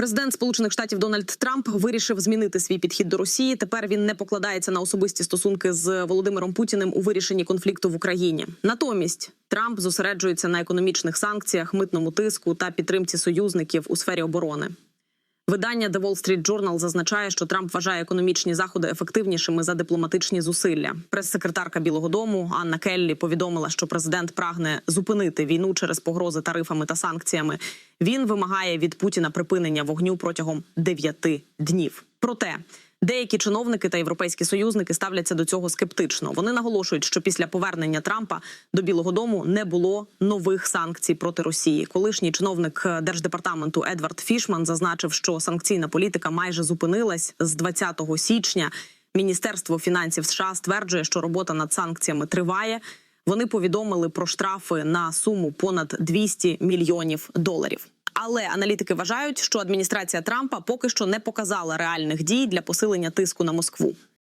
Президент Сполучених Штатів Дональд Трамп вирішив змінити свій підхід до Росії. Тепер він не покладається на особисті стосунки з Володимиром Путіним у вирішенні конфлікту в Україні. Натомість Трамп зосереджується на економічних санкціях, митному тиску та підтримці союзників у сфері оборони. Видання The Wall Street Journal зазначає, що Трамп вважає економічні заходи ефективнішими за дипломатичні зусилля. Прес-секретарка Білого Дому Анна Келлі повідомила, що президент прагне зупинити війну через погрози тарифами та санкціями. Він вимагає від Путіна припинення вогню протягом дев'яти днів. Проте деякі чиновники та європейські союзники ставляться до цього скептично. Вони наголошують, що після повернення Трампа до Білого Дому не було нових санкцій проти Росії. Колишній чиновник держдепартаменту Едвард Фішман зазначив, що санкційна політика майже зупинилась з 20 січня. Міністерство фінансів США стверджує, що робота над санкціями триває. Вони повідомили про штрафи на суму понад 200 мільйонів доларів. Але аналітики вважають, що адміністрація Трампа поки що не показала реальних дій для посилення тиску на Москву.